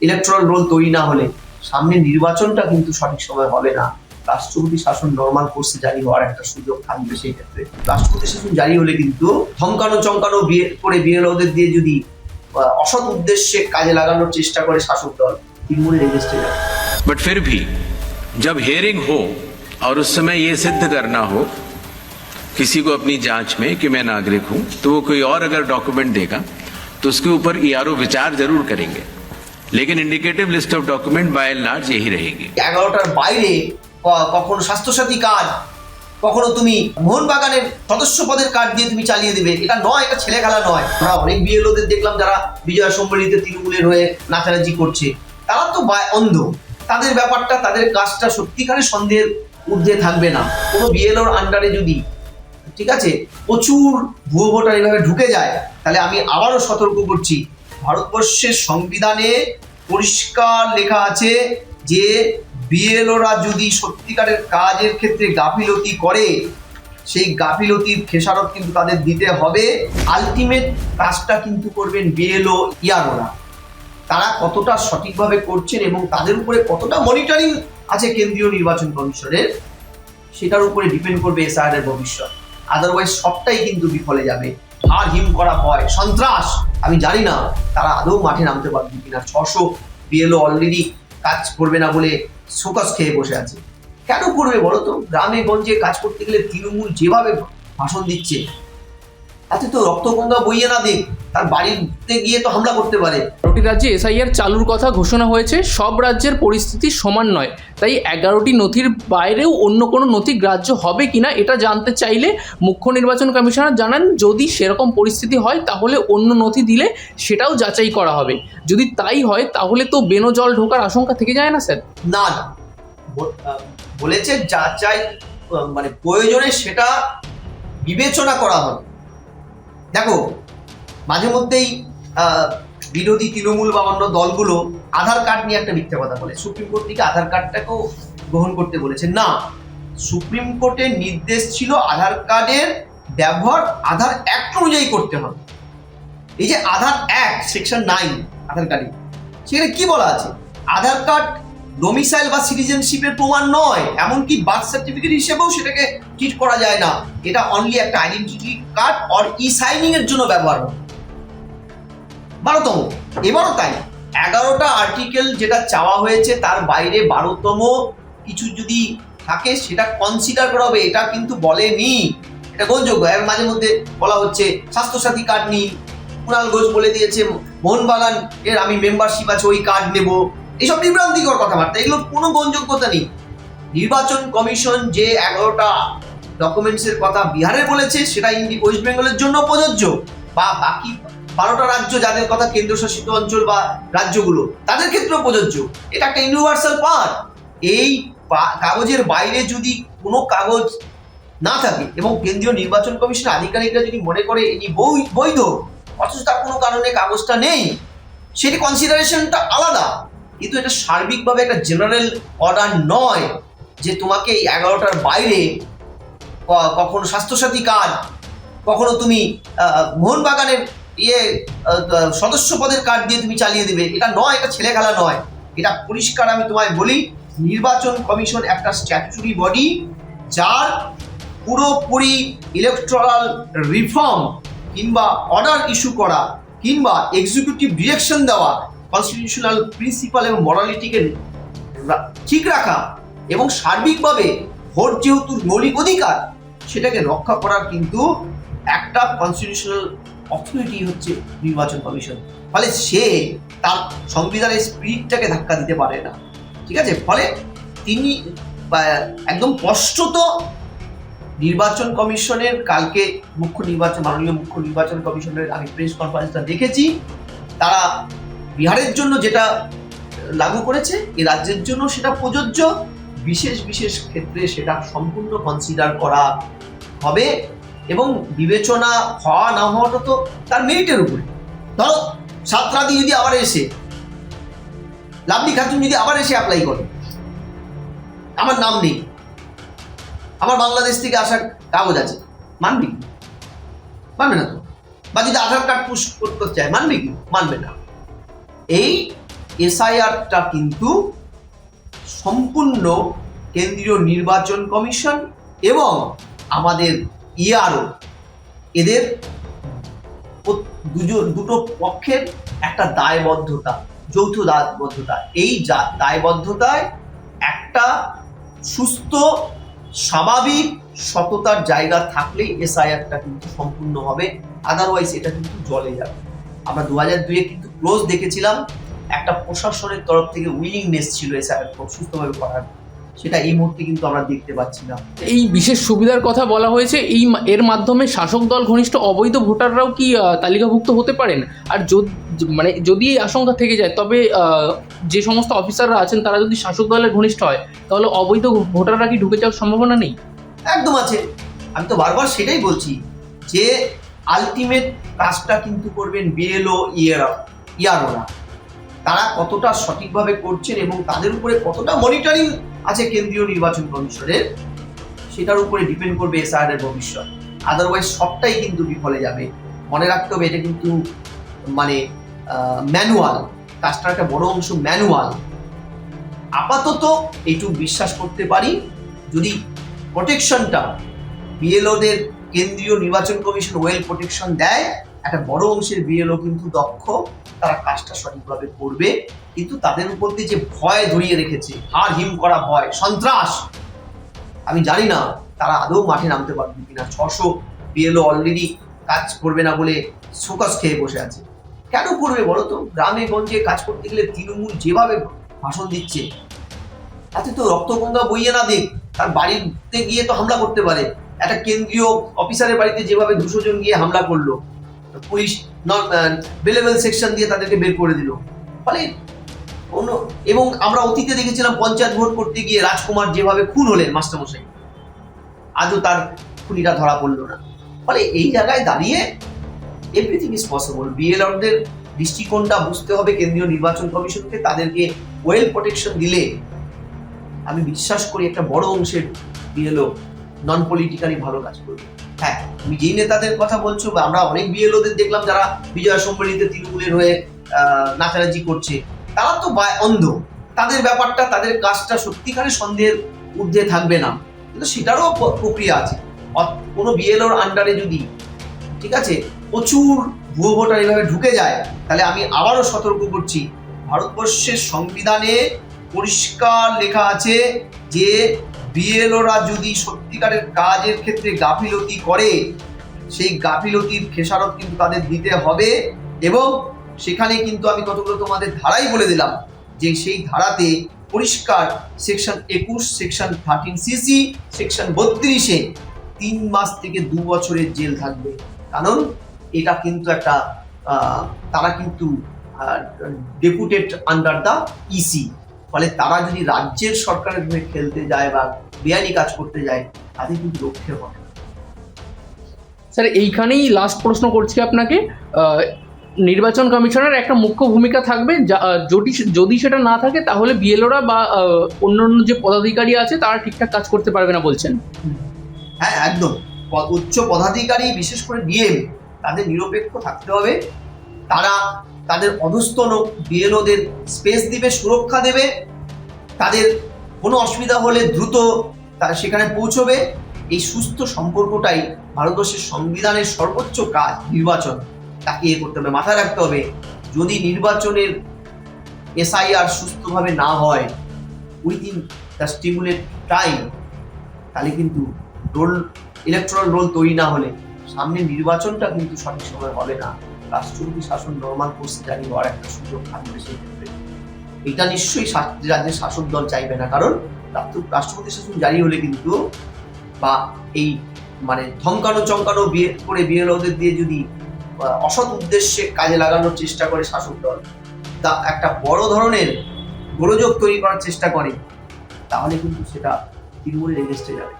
Electoral roll তৈরি না হলে সামনে নির্বাচনটা কিন্তু সঠিক সময় হবে না রাষ্ট্রপতি শাসন নর্মাল কোর্সে জারি হওয়ার একটা সুযোগ থাকবে সেই ক্ষেত্রে রাষ্ট্রপতি শাসন জারি হলে কিন্তু ধমকানো চমকানো বিয়ে করে বিএলওদের দিয়ে যদি আহ, অসৎ উদ্দেশ্যে কাজে লাগানোর চেষ্টা করে শাসক দল তৃণমূলের এগেস্টে যাবে बट फिर भी जब हेयरिंग हो और उस समय ये सिद्ध करना हो किसी को अपनी जांच में कि मैं नागरिक हूं तो वो कोई और अगर डॉक्यूमेंट देगा तो उसके ऊपर ईआरओ विचार जरूर करेंगे লেকিন indicative list of document by L large এই রয়েগি এগারোটার বাইরে কখনো স্বাস্থ্যসাথী কার্ড, কখনো তুমি মোহনবাগানের সদস্য পদের কার্ড দিয়ে তুমি চালিয়ে দেবে। এটা নয়, এটা ছেলে খেলা নয়। আমরা অনেক বিএলওদের দেখলাম যারা বিজয় সম্মেলিত তৃণমূলের হয়ে নাচানাচি করছে। তারা তো অন্ধ। তাদের ব্যাপারটা, তাদের কাজটা সত্যিকারের সন্দেহের ঊর্ধ্বে থাকবে না। কোনো বিএলওর আন্ডারে যদি, ঠিক আছে, প্রচুর ভুয়ো ভোটার এভাবে ঢুকে যায়, তাহলে আমি আবারও সতর্ক করছি। ভারতবর্ষের সংবিধানে পরিষ্কার লেখা আছে যে বিএলওরা যদি সত্যিকারের কাজের ক্ষেত্রে গাফিলতি করে, সেই গাফিলতির খেসারত কিন্তু তাদের দিতে হবে। আলটিমেট কাজটা কিন্তু করবেন বিএলও ইয়ারোরা। তারা কতটা সঠিকভাবে করছেন এবং তাদের উপরে কতটা মনিটরিং আছে কেন্দ্রীয় নির্বাচন কমিশনের, সেটার উপরে ডিপেন্ড করবে এসআর এর ভবিষ্যৎ। আদারওয়াইজ সবটাই কিন্তু বিফলে যাবে। আর হিম করা হয় সন্ত্রাস। আমি জানি না তারা আদৌ মাঠে নামতে পারবে কিনা। ছশো বিএলও অলরেডি কাজ করবে না বলে সোকাস খেয়ে বসে আছে। কেন করবে বলো তো? গ্রামে গঞ্জে কাজ করতে গেলে তৃণমূল যেভাবে ভাষণ দিচ্ছে এত তো রক্তগঙ্গা বইয়ে না দেখ তার বাড়িতে গিয়ে তো হামলা করতে পারে। এগারোটি রাজ্যে এসআইআর চালুর কথা ঘোষণা হয়েছে সব রাজ্যের পরিস্থিতি সমান নয়। তাই এগারোটি নথির বাইরেও অন্য কোনো নথি গ্রাহ্য হবে কিনা এটা জানতে চাইলে মুখ্য নির্বাচন কমিশনার জানান যদি সেরকম পরিস্থিতি হয় তাহলে অন্য নথি দিলে সেটাও যাচাই করা হবে। যদি তাই হয় তাহলে তো বেনো জল ঢোকার আশঙ্কা থেকে যায় না স্যার? না না বলেছে যাচাই মানে প্রয়োজনে সেটা বিবেচনা করা হবে। দেখো মাঝে মধ্যেই বিরোধী তৃণমূল বা অন্য দলগুলো আধার কার্ড নিয়ে একটা মিথ্যা কথা বলে। সুপ্রিম কোর্ট থেকে আধার কার্ডটাকেও গ্রহণ করতে বলেছে না, সুপ্রিম কোর্টের নির্দেশ ছিল আধার কার্ডের ব্যবহার আধার অ্যাক্ট অনুযায়ী করতে হবে। এই যে Aadhaar act, section nine, Aadhaar কার্ডে, সেখানে কি বলা আছে? আধার কার্ড ডোমিসাইল বা সিটিজেনশিপের প্রমাণ নয়, এমনকি বার্থ সার্টিফিকেট হিসেবেও সেটাকে ট্রিট করা যায় না। এটা অনলি একটা identity card or e signing এর জন্য ব্যবহার হয় বারোতম। এবারও তাই। এগারোটা আর্টিকেল যেটা চাওয়া হয়েছে তার বাইরে বারোতম কিছু যদি থাকে, সেটা কনসিডার করা হবে। এটা কিন্তু বলেনি। এটা গ্রহণযোগ্য। এর মাঝে মধ্যে বলা হচ্ছে, স্বাস্থ্যসাথী কার্ড নিন। কুণাল ঘোষ বলে দিয়েছে, মোহনবাগান এর আমি মেম্বারশিপ আছে, ওই কার্ড নেব। এইসব বিভ্রান্তিকর কথাবার্তা। এগুলোর কোনো গ্রহণযোগ্যতা নেই। নির্বাচন কমিশন যে এগারোটা ডকুমেন্টসের কথা বিহারে বলেছে, সেটা ইন্ডি ওয়েস্ট বেঙ্গলের জন্য প্রযোজ্য। বা বাকি বারোটা রাজ্য যাদের কথা কেন্দ্রশাসিত অঞ্চল বা রাজ্যগুলো, তাদের ক্ষেত্রেও প্রযোজ্য। এটা একটা ইউনিভার্সাল পার্ট এই কাগজের বাইরে যদি কোনো কাগজ না থাকে এবং কেন্দ্রীয় নির্বাচন কমিশনের আধিকারিকরা যদি মনে করে এটি বৈধ, অথচ তার কোনো কারণে কাগজটা নেই, সেটি কনসিডারেশনটা আলাদা। কিন্তু এটা সার্বিকভাবে একটা জেনারেল অর্ডার নয় যে তোমাকে এই এগারোটার বাইরে কখনো স্বাস্থ্যসাথী কার্ড, কখনো তুমি মোহনবাগানের ইয়ে সদস্য পদের কার্ড দিয়ে তুমি চালিয়ে দেবে। এটা নয়, এটা ছেলে খেলা নয়। এটা পরিষ্কার আমি তোমায় বলি, নির্বাচন কমিশন একটা স্ট্যাচুরি বডি যার পুরোপুরি ইলেকট্রাল রিফর্ম কিংবা অর্ডার ইস্যু করা কিংবা এক্সিকিউটিভ ডিরেকশন দেওয়া কনস্টিটিউশনাল প্রিন্সিপাল এবং মরালিটিকে ঠিক রাখা এবং সার্বিকভাবে ভোট যেহেতু মৌলিক অধিকার, সেটাকে রক্ষা করার কিন্তু একটা কনস্টিটিউশনাল অথরিটি হচ্ছে নির্বাচন কমিশন। ফলে সে তার সংবিধানের স্পিরিটটাকে ধাক্কা দিতে পারে না। ঠিক আছে? ফলে তিনি একদম স্পষ্টত নির্বাচন কমিশনের, কালকে মুখ্য নির্বাচন, মাননীয় মুখ্য নির্বাচন কমিশনের আমি প্রেস কনফারেন্সটা দেখেছি। তারা বিহারের জন্য যেটা লাগু করেছে এই রাজ্যের জন্য সেটা প্রযোজ্য। বিশেষ বিশেষ ক্ষেত্রে সেটা সম্পূর্ণ কনসিডার করা হবে। এবং বিবেচনা হওয়া না হওয়াটা তো তার মেরিটের উপরে। ধরো, সাতরাদি যদি আবার এসে লাভলি খাতুন যদি আবার এসে অ্যাপ্লাই করে, আমার নাম নেই, আমার বাংলাদেশ থেকে আসার কাগজ আছে, মানবি মানবে না তো? বা যদি আধার কার্ড পুশ করতে চায়, মানবে কি? মানবে না। এই এসআইআরটা কিন্তু সম্পূর্ণ কেন্দ্রীয় নির্বাচন কমিশন এবং আমাদের ইআরও এদের দুজন দুটো পক্ষের একটা দায়বদ্ধতা, যৌথ দায়বদ্ধতা। এই দায়বদ্ধতায় একটা সুস্থ, স্বাভাবিক সততার জায়গা থাকলেই এসআইআরটা কিন্তু সম্পূর্ণ হবে আদারওয়াইজ এটা কিন্তু জলে যাবে। আমরা দু হাজার দুয়ে কিন্তু ক্লোজ দেখেছিলাম, একটা প্রশাসনের তরফ থেকে উইলিংনেস ছিল এসআইআর খুব সুস্থভাবে করার। সেটা এই মুহূর্তে কিন্তু আমরা দেখতে পাচ্ছি না। এই বিশেষ সুবিধার কথা বলা হয়েছে এই এর মাধ্যমে শাসক দল ঘনিষ্ঠ অবৈধ ভোটাররাও কি তালিকাভুক্ত হতে পারেন? আর মানে যদি এই আশঙ্কা থেকে যায় তবে যে সমস্ত অফিসাররা আছেন তারা যদি শাসক দলের ঘনিষ্ঠ হয় তাহলে অবৈধ ভোটাররা কি ঢুকে যাওয়ার সম্ভাবনা নেই? একদম আছে। আমি তো বারবার সেটাই বলছি যে আলটিমেট কাজটা কিন্তু করবেন বিএলও ইয়ার ইয়ারোরা তারা কতটা সঠিকভাবে করছেন এবং তাদের উপরে কতটা মনিটরিং আছে কেন্দ্রীয় নির্বাচন কমিশনের, সেটার উপরে ডিপেন্ড করবে এসআর এর ভবিষ্যৎ। আদারওয়াইজ সবটাই কিন্তু বিফলে যাবে। মনে রাখতে হবে, এটা কিন্তু মানে ম্যানুয়াল কাজটার একটা বড় অংশ ম্যানুয়াল আপাতত এইটুকু বিশ্বাস করতে পারি, যদি প্রোটেকশনটা বিএলওদের কেন্দ্রীয় নির্বাচন কমিশন ওয়েল প্রোটেকশন দেয়, একটা বড় অংশের বিএলও কিন্তু দক্ষ। তারা কাজটা সঠিকভাবে করবে, কিন্তু তাদের উপর দিয়ে যে ভয় ধরিয়ে রেখেছে হার হিম করা ভয়, সন্ত্রাস, আমি জানি না তারা আদৌ মাঠে নামতে পারবে কিনা। ছশো বিএলও অলরেডি কাজ করবে না বলে শোকস খেয়ে বসে আছে। কেন করবে বলো তো? গ্রামে গঞ্জে কাজ করতে গেলে তৃণমূল যেভাবে ভাষণ দিচ্ছে, তাতে তো রক্তগঙ্গা বইয়ে না দেখ তার বাড়িতে গিয়ে তো হামলা করতে পারে। একটা কেন্দ্রীয় অফিসারের বাড়িতে যেভাবে দুশো জন গিয়ে হামলা করল পুলিশ নন সেকশন দিয়ে তাদেরকে বের করে দিল। ফলে অন্য, এবং আমরা অতীতে দেখেছিলাম পঞ্চায়েত ভোট করতে গিয়ে রাজকুমার যেভাবে খুন হলেন মাস্টারমশাই, আজও তার খুনিরা ধরা পড়ল না। ফলে এই জায়গায় দাঁড়িয়ে এভরিথিং ইজ পসিবল বিএলআরদের দৃষ্টিকোণটা বুঝতে হবে কেন্দ্রীয় নির্বাচন কমিশনকে, তাদেরকে ওয়েল প্রোটেকশন দিলে। আমি বিশ্বাস করি একটা বড় অংশের বিএলও নন পলিটিক্যালি ভালো কাজ করবে। তুমি যেই নেতাদের কথা বলছো, বা আমরা অনেক বিএলওদের দেখলাম যারা বিজয়া সম্মেলিতে তৃণমূলের হয়ে নাচানাচি করছে, তারা তো অন্ধ। তাদের ব্যাপারটা, তাদের কাজটা সত্যিকারের সন্দেহের ঊর্ধ্বে থাকবে না। কিন্তু সেটারও প্রক্রিয়া আছে। কোনো বিএলওর আন্ডারে যদি, ঠিক আছে, প্রচুর ভুয়ো ভোটার এইভাবে ঢুকে যায়, তাহলে আমি আবারও সতর্ক করছি, ভারতবর্ষের সংবিধানে পরিষ্কার লেখা আছে যে বিএলওরা যদি সত্যিকারের কাজের ক্ষেত্রে গাফিলতি করে, সেই গাফিলতির খেসারত কিন্তু তাদের দিতে হবে এবং সেখানে কিন্তু আমি কতগুলো তোমাদের ধারাই বলে দিলাম যে সেই ধারাতে পরিষ্কার সেকশন একুশ, সেকশন থার্টিন সিসি সেকশন বত্রিশে তিন মাস থেকে দু বছরের জেল থাকবে। কারণ এটা কিন্তু একটা তারা কিন্তু ডেপুটেড আন্ডার দ্য ইসি ফলে তারা যদি রাজ্যের সরকারের হয়ে খেলতে যায় বা বেআইনি কাজ করতে যায় তাদের কিন্তু রক্ষে হবে স্যার এইখানেই লাস্ট প্রশ্ন করছি আপনাকে। নির্বাচন কমিশনের একটা মুখ্য ভূমিকা থাকবে। যদি যদি সেটা না থাকে তাহলে বিএলওরা বা অন্যান্য যে পদাধিকারী আছে তারা ঠিকঠাক কাজ করতে পারবে না বলছেন। হ্যাঁ একদম। উচ্চ পদাধিকারী বিশেষ করে ডিএম তাদের নিরপেক্ষ থাকতে হবে। তারা তাদের অধস্তন বিএলওদের স্পেস দিবে, সুরক্ষা দেবে। তাদের কোনো অসুবিধা হলে দ্রুত সেখানে পৌঁছবে। এই সুস্থ সম্পর্কটাই ভারতবর্ষের সংবিধানের সর্বোচ্চ কাজ, নির্বাচন। তাকে ইয়ে করতে হবে, মাথায় রাখতে হবে, যদি নির্বাচনের এসআইআর সুস্থভাবে না হয় উইদিন দ্য স্টিমুলেট টাইম তাহলে কিন্তু রোল ইলেকট্রাল রোল তৈরি না হলে, সামনে নির্বাচনটা কিন্তু সঠিক সময় হবে না। রাষ্ট্রপতি শাসন নর্মাল কোর্সে জারি হওয়ার একটা সুযোগ থাকবে সেই ক্ষেত্রে। এটা নিশ্চয়ই রাজ্যের শাসক দল চাইবে না, কারণ রাষ্ট্র- রাষ্ট্রপতি শাসন জারি হলে কিন্তু বা এই মানে ধমকানো, চমকানো, বিয়ে করে বিএলওদের দিয়ে যদি অসৎ উদ্দেশ্যে কাজে লাগানোর চেষ্টা করে শাসক দল, তা একটা বড় ধরনের গোলযোগ তৈরি করার চেষ্টা করে, তাহলে কিন্তু সেটা তৃণমূলের এগেস্টে যাবে।